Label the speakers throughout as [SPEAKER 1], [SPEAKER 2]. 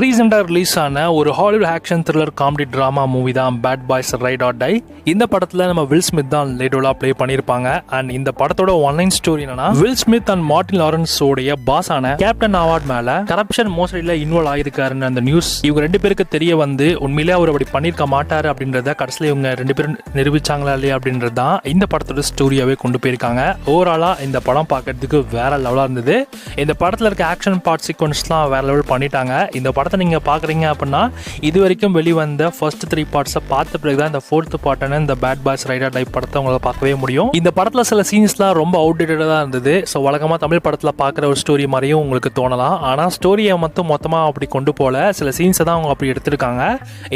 [SPEAKER 1] ரீசெண்டாக ரிலீஸ் ஆன ஒரு Hollywood action thriller comedy drama movie தான் bad boys ride or die இந்த படத்தில் நம்ம வில் ஸ்மித் தான் லேடோலாக ப்ளே பண்ணியிருப்பாங்க அண்ட் இந்த படத்தோட ஒன்லைன் ஸ்டோரி என்னன்னா Will Smith and Martin Lawrence உடைய பாஸான கேப்டன் அவார்ட் மேல கரப்ஷன் மோசடியில் இன்வால்வ் ஆயிருக்காருன்னு அந்த நியூஸ் இவங்க ரெண்டு பேருக்கு தெரிய வந்து உண்மையிலே அவர் அப்படி பண்ணியிருக்க மாட்டாரு அப்படின்றத கடைசியில் இவங்க ரெண்டு பேரும் நிரூபிச்சாங்களா இல்லையா அப்படின்றது தான் இந்த படத்தோட ஸ்டோரியாகவே கொண்டு போயிருக்காங்க. ஓவராலாக இந்த படம் பார்க்கறதுக்கு வேற லெவலாக இருந்தது. இந்த படத்தில் இருக்க ஆக்ஷன் பார்ட் சீக்வன்ஸ்லாம் வேற லெவல் பண்ணிட்டாங்க. இந்த படம் படத்தை நீங்கள் பார்க்குறீங்க அப்படின்னா இது வரைக்கும் வெளிவந்த ஃபர்ஸ்ட் த்ரீ பார்ட்ஸை பார்த்த பிறகு தான் இந்த ஃபோர்த் பார்ட்டான இந்த பேட் பாய்ஸ் ரைடர் டைப் படத்தை உங்களை பார்க்கவே முடியும். இந்த படத்தில் சில சீன்ஸ்லாம் ரொம்ப அவுடேட்டடாக இருந்தது. ஸோ வழக்கமாக தமிழ் படத்தில் பார்க்குற ஒரு ஸ்டோரி மாதிரியும் உங்களுக்கு தோணலாம். ஆனால் ஸ்டோரியை மட்டும் மொத்தமாக அப்படி கொண்டு போல சில சீன்ஸை தான் அவங்க அப்படி எடுத்திருக்காங்க.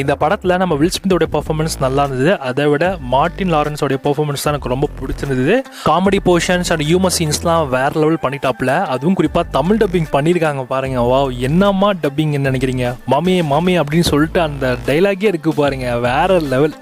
[SPEAKER 1] இந்த படத்தில் நம்ம வில்ஸ்மித்தோடைய பர்ஃபார்மன்ஸ் நல்லா இருந்தது. அதை விட மார்ட்டின் லாரன்ஸோட பர்ஃபார்மன்ஸ் தான் எனக்கு ரொம்ப பிடிச்சிருந்தது. காமெடி போர்ஷன்ஸ் அண்ட் ஹியூமர் சீன்ஸ்லாம் வேற லெவல் பண்ணிட்டாப்ல அதுவும் குறிப்பாக தமிழ் டப்பிங் பண்ணியிருக்காங்க பாருங்க. வா என்னம்மா டப்பிங் நினைக்கிறீங்க? மாமி மாமியே அப்படின்னு சொல்லிட்டு அந்த டைலாகே இருக்கு பாருங்க. வேற லெவல்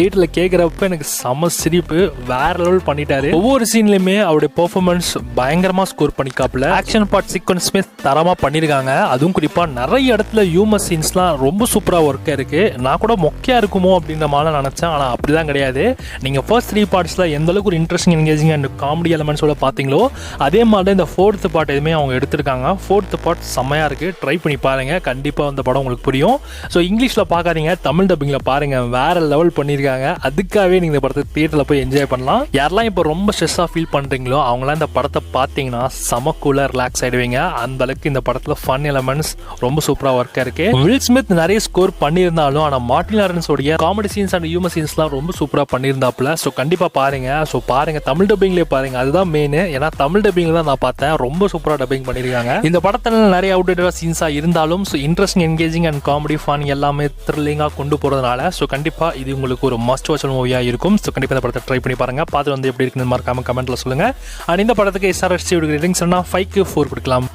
[SPEAKER 1] தேட்டரில் கேட்குறப்ப எனக்கு செம சிரிப்பு. வேற லெவல் பண்ணிட்டாரு. ஒவ்வொரு சீன்லையுமே அவருடைய பெர்ஃபார்மன்ஸ் பயங்கரமாக ஸ்கோர் பண்ணிக்காப்புல. ஆக்ஷன் பார்ட் சீக்வன்ஸுமே தரமாக பண்ணியிருக்காங்க அதுவும் குறிப்பாக நிறைய இடத்துல ஹியூமர் சீன்ஸ்லாம் ரொம்ப சூப்பராக ஒர்க்காக இருக்கு. நான் கூட மொக்கையாக இருக்குமோ அப்படின்ற மாதிரி நினச்சேன். ஆனால் அப்படி தான் கிடையாது நீங்கள் ஃபர்ஸ்ட் த்ரீ பார்ட்ஸில் எந்த அளவுக்கு ஒரு இன்ட்ரெஸ்டிங் என்கேஜிங் அண்ட் காமெடி எலமெண்ட்ஸோட பார்த்தீங்களோ அதே மாதிரி இந்த ஃபோர்த் பார்ட் எதுவுமே அவங்க எடுத்திருக்காங்க. ஃபோர்த் பார்ட் செம்மையாக இருக்குது ட்ரை பண்ணி பாருங்கள் கண்டிப்பாக அந்த படம் உங்களுக்கு புரியும். ஸோ இங்கிலீஷில் பார்க்காதீங்க தமிழ் டப்பிங்கில் பாருங்கள் வேற லெவல் பண்ணியிருக்காங்க அதுக்காகவே நீங்கள் இந்த படத்தை தியேட்டரில் போய் என்ஜாய் பண்ணலாம். யாரெல்லாம் இப்போ ரொம்ப ஸ்ட்ரெஸ்ஸாக ஃபீல் பண்ணுறீங்களோ அவங்களாம் இந்த படத்தை பார்த்தீங்கன்னா செம கூலாக ரிலாக்ஸ் ஆகிடுவீங்க அந்த அளவுக்கு இந்த படத்தில் ஃபன் எலமெண்ட்ஸ் ரொம்ப சூப்பராக ஒர்க்காக இருக்கு. வில் ஸ்மித் நிறைய ஸ்கோர் பண்ணியிருந்தாலும் ஆனால் மார்டின் லாரன்ஸோடைய காமெடி சீன்ஸ் அண்ட் ஹியூமர் சீன்ஸ்லாம் ரொம்ப சூப்பராக பண்ணியிருந்தாப்புல. ஸோ கண்டிப்பாக பாருங்க. ஸோ பாருங்க தமிழ் டப்பிங்லேயே பாருங்க. அதுதான் மெயின் ஏன்னா தமிழ் டப்பிங்கில் தான் நான் பார்த்தேன். ரொம்ப சூப்பராக டப்பிங் பண்ணியிருக்காங்க. இந்த படத்தில் நிறைய அவுடேட்டடாக சீன்ஸாக இருந்தாலும் so interesting engaging and comedy fun எல்லாமே த்ரில்லிங்காக கொண்டு போகிறதுனால ஸோ கண்டிப்பாக இது உங்களுக்கு ஒரு மஸ்ட் வாட்சல் மூவியாக இருக்கும். ஸோ கண்டிப்பாக இந்த படத்தை ட்ரை பண்ணி பாருங்கள் பார்த்து வந்து எப்படி இருக்குன்னு மறக்காமல் கமெண்ட்டில் சொல்லுங்கள் அண்ட் இந்த படத்துக்கு எஸ்ஆர்எஸ்சி ரேட்டிங்ஸ் சொன்னால் ஃபைவ்க்கு ஃபோர் கொடுக்கலாம்.